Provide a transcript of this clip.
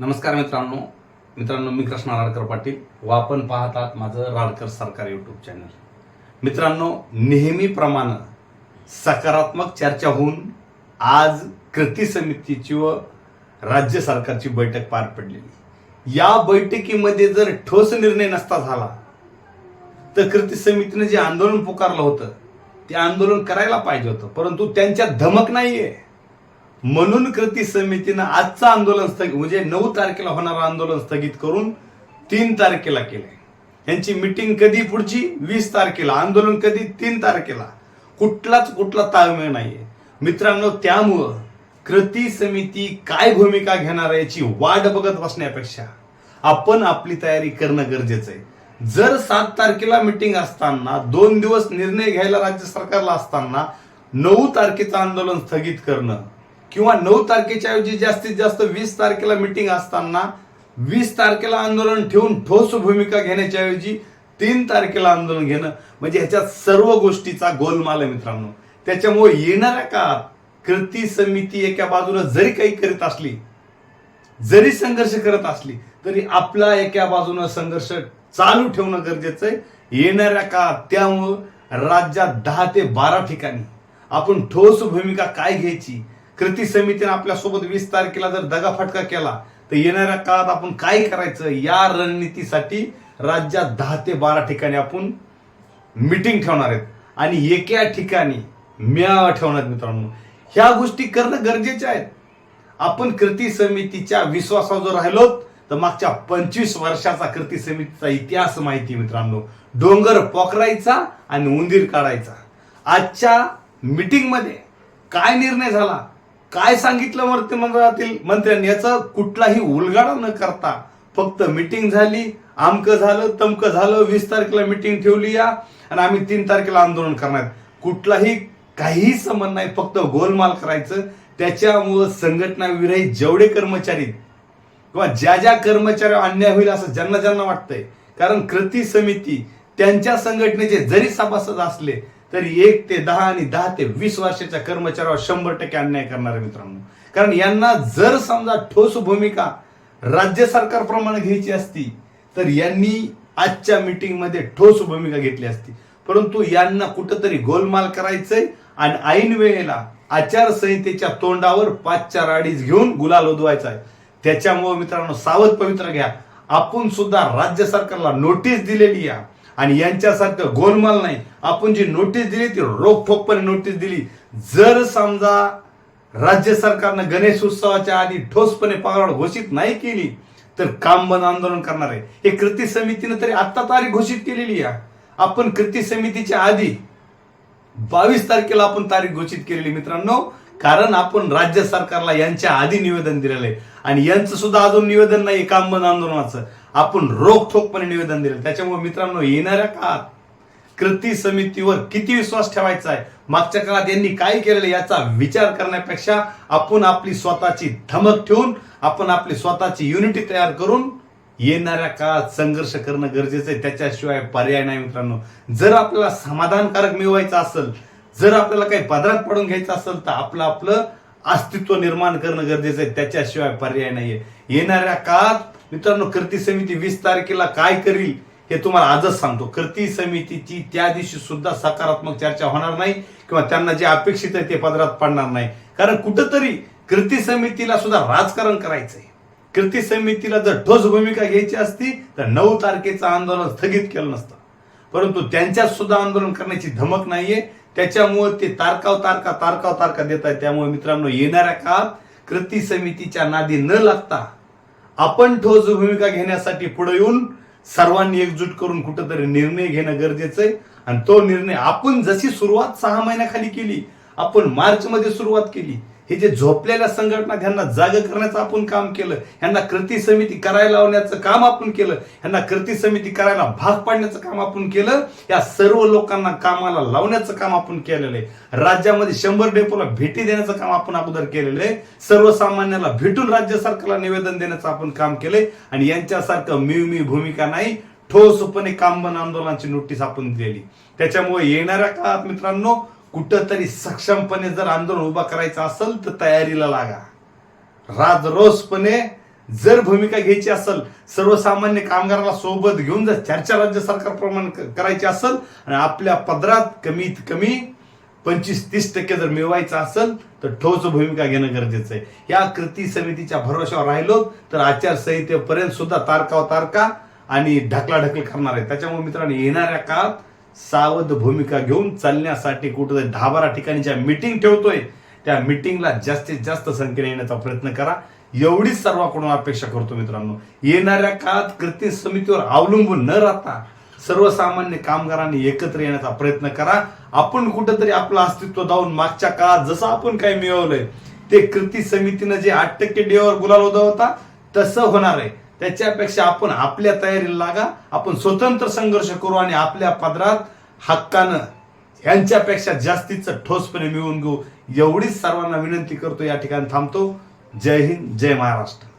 नमस्कार मित्रांनो. मित्रांनो मी कृष्णा राडकर पाटील. व आपण पाहतात माझं राडकर सरकार यूट्यूब चॅनल मित्रांनो नेहमीप्रमाणे सकारात्मक चर्चा होऊन आज कृती समितीची व राज्य सरकारची बैठक पार पडलेली. या बैठकीमध्ये जर ठोस निर्णय नसता झाला तर कृती समितीने जे आंदोलन पुकारलं होतं ते आंदोलन करायला पाहिजे होतं. परंतु त्यांच्यात धमक नाहीये. म्हणून कृती समितीनं आजचं आंदोलन स्थगित म्हणजे नऊ तारखेला होणारं आंदोलन स्थगित करून तीन तारखेला केलंय. यांची मिटिंग कधी पुढची? वीस तारखेला. आंदोलन कधी? तीन तारखेला. कुठलाच कुठला ताळमेळ नाहीये. मित्रांनो त्यामुळं कृती समिती काय भूमिका घेणार याची वाट बघत बसण्यापेक्षा आपण आपली तयारी करणं गरजेचं आहे. जर सात तारखेला मिटिंग असताना दोन दिवस निर्णय घ्यायला राज्य सरकारला असताना नऊ तारखेचं आंदोलन स्थगित करणं किंवा नऊ तारखेच्या ऐवजी जास्तीत जास्त वीस तारखेला मिटिंग असताना वीस तारखेला आंदोलन ठेवून ठोस भूमिका घेण्याच्या ऐवजी तीन तारखेला आंदोलन घेणं म्हणजे ह्याच्यात सर्व गोष्टीचा गोलमाल आहे मित्रांनो. त्याच्यामुळे येणाऱ्या काळात कृती समिती एका बाजूला जरी काही करीत असली जरी संघर्ष करत असली तरी आपला एका बाजूनं संघर्ष चालू ठेवणं गरजेचं आहे. येणाऱ्या काळात त्यामुळं राज्यात दहा ते बारा ठिकाणी आपण ठोस भूमिका काय घ्यायची कृती समितीने आपल्यासोबत वीस तारखेला जर दगाफटका केला तर येणाऱ्या काळात आपण काय करायचं? या रणनीतीसाठी राज्यात दहा ते बारा ठिकाणी आपण मिटिंग ठेवणार आहेत. आणि एका ठिकाणी मेळावा ठेवणार मित्रांनो. ह्या गोष्टी करणं गरजेच्या आहेत आपण कृती समितीच्या विश्वासावर जर राहिलो तर मागच्या पंचवीस वर्षाचा कृती समितीचा इतिहास माहिती मित्रांनो. डोंगर पोखरायचा आणि उंदीर काढायचा. आजच्या मिटिंगमध्ये काय निर्णय झाला? काय सांगितलं मंत्रिमंडळातील मंत्र्यांनी? याचा कुठलाही उलगाडा न करता फक्त मिटिंग झाली आमकं झालं तमकं झालं वीस तारखेला मिटिंग ठेवली या आणि आम्ही तीन तारखेला आंदोलन करणार. कुठलाही काहीही संबंध नाही फक्त गोलमाल करायचं. त्याच्यामुळं संघटना विरही जेवढे कर्मचारी किंवा ज्या ज्या कर्मचाऱ्यावर अन्याय होईल असं ज्यांना ज्यांना वाटतंय कारण कृती समिती त्यांच्या संघटनेचे जरी सभासद असले तरी एक ते दहा आणि दहा ते वीस वर्षाच्या कर्मचाऱ्यावर शंभर टक्के अन्याय करणार आहे मित्रांनो. कारण यांना जर समजा ठोस भूमिका राज्य सरकारप्रमाणे घ्यायची असती तर यांनी आजच्या मीटिंगमध्ये ठोस भूमिका घेतली असती. परंतु यांना कुठंतरी गोलमाल करायचंय आणि ऐन वेळेला आचारसंहितेच्या तोंडावर पाच चार अडीच घेऊन गुलाल उधवायचा आहे त्याच्यामुळे मित्रांनो सावध पवित्र घ्या. आपण सुद्धा राज्य सरकारला नोटीस दिलेली या आणि यांच्यासारखं गोलमाल नाही. आपण जी नोटीस दिली ती रोखोकपणे नोटीस दिली. जर समजा राज्य सरकारनं गणेश उत्सवाच्या आधी ठोसपणे पगार घोषित नाही केली तर काम बंद आंदोलन करणार आहे. हे कृती समितीनं तरी आत्ता तारीख घोषित केलेली आहे. आपण कृती समितीच्या आधी बावीस तारखेला आपण तारीख घोषित केलेली मित्रांनो. कारण आपण राज्य सरकारला यांच्या आधी निवेदन दिलेलं आहे. आणि यांचं सुद्धा अजून निवेदन नाही काम बंद आंदोलनाचं. आपण रोखठोकपणे निवेदन दिलं. त्याच्यामुळे मित्रांनो येणाऱ्या काळात कृती समितीवर किती विश्वास ठेवायचा आहे? मागच्या काळात यांनी काय केलेलं आहे याचा विचार करण्यापेक्षा आपण आपली स्वतःची धमक ठेवून आपण आपली स्वतःची युनिटी तयार करून येणाऱ्या काळात संघर्ष करणं गरजेचं आहे. त्याच्याशिवाय पर्याय नाही मित्रांनो. जर आपल्याला समाधानकारक मिळवायचं असेल जर आपल्याला काही पदरात पडून घ्यायचं असेल तर आपलं आपलं अस्तित्व निर्माण करणं गरजेचं आहे त्याच्याशिवाय पर्याय नाहीये. येणाऱ्या काळात मित्रांनो कृती समिती वीस तारखेला काय करील हे तुम्हाला आजच सांगतो. कृती समितीची त्या दिवशी सुद्धा सकारात्मक चर्चा होणार नाही किंवा त्यांना जे अपेक्षित आहे ते पदरात पडणार नाही. कारण कुठंतरी कृती समितीला सुद्धा राजकारण करायचंय. कृती समितीला जर ठोस भूमिका घ्यायची असती तर नऊ तारखेचं आंदोलन स्थगित केलं नसतं. परंतु त्यांच्यात सुद्धा आंदोलन करण्याची धमक नाहीये. त्याच्यामुळे ते तारकाव तारका तारकाव तारका देत आहेत. त्यामुळे मित्रांनो येणाऱ्या काळात कृती समितीच्या नादी न लागता आपण ठोस भूमिका घेण्यासाठी पुढे येऊन सर्वांनी एकजूट करून कुठंतरी निर्णय घेणं गरजेचं आहे. आणि तो निर्णय आपण जशी सुरुवात सहा महिन्याखाली केली आपण मार्च मध्ये सुरुवात केली हे जे झोपलेल्या संघटना ह्यांना जाग करण्याचं आपण काम केलं ह्यांना कृती समिती करायला लावण्याचं काम आपण केलं ह्यांना कृती समिती करायला भाग पाडण्याचं काम आपण केलं या सर्व लोकांना कामाला लावण्याचं काम आपण केलेलं आहे. राज्यामध्ये शंभर डेपोला भेटी देण्याचं काम आपण अगोदर केलेलं आहे. सर्वसामान्याला भेटून राज्य सरकारला निवेदन देण्याचं आपण काम केलंय आणि यांच्यासारखं मिळमी भूमिका नाही ठोसपणे कामबन आंदोलनाची नोटीस आपण दिलेली. त्याच्यामुळे येणाऱ्या काळात मित्रांनो कुठंतरी सक्षमपणे जर आंदोलन उभा करायचं असेल तर तयारीला लागा. राजरोसपणे जर भूमिका घ्यायची असेल सर्वसामान्य कामगाराला सोबत घेऊन जर चर्चा राज्य सरकारप्रमाणे करायची असेल आणि आपल्या पदरात कमीत कमी पंचवीस तीस टक्के जर मिळवायचं असेल तर ठोस भूमिका घेणं गरजेचं आहे. या कृती समितीच्या भरवशावर राहिलो तर आचारसंहितेपर्यंत सुद्धा तारकाव तारका आणि ढकलाढकल करणार आहे. त्याच्यामुळे मित्रांनो येणाऱ्या काळात सावध भूमिका घेऊन चालण्यासाठी कुठं दहा बारा ठिकाणी ज्या मिटिंग ठेवतोय त्या मिटिंगला जास्तीत जास्त संख्येने येण्याचा प्रयत्न करा. एवढीच सर्वांकडून अपेक्षा करतो मित्रांनो. येणाऱ्या काळात कृती समितीवर अवलंबून न राहता सर्वसामान्य कामगारांनी एकत्र येण्याचा प्रयत्न करा. आपण कुठंतरी आपलं अस्तित्व दावून मागच्या काळात जसं आपण काय मिळवलंय ते कृती समितीनं जे आठ टक्के डेवर गुलाल होता तसं होणार आहे. त्याच्यापेक्षा आपण आपल्या तयारीला लागा. आपण स्वतंत्र संघर्ष करू आणि आपल्या पदरात हक्कानं यांच्यापेक्षा जास्तीचं ठोसपणे मिळवून घेऊ. एवढीच सर्वांना विनंती करतो. या ठिकाणी थांबतो. जय हिंद जय महाराष्ट्र.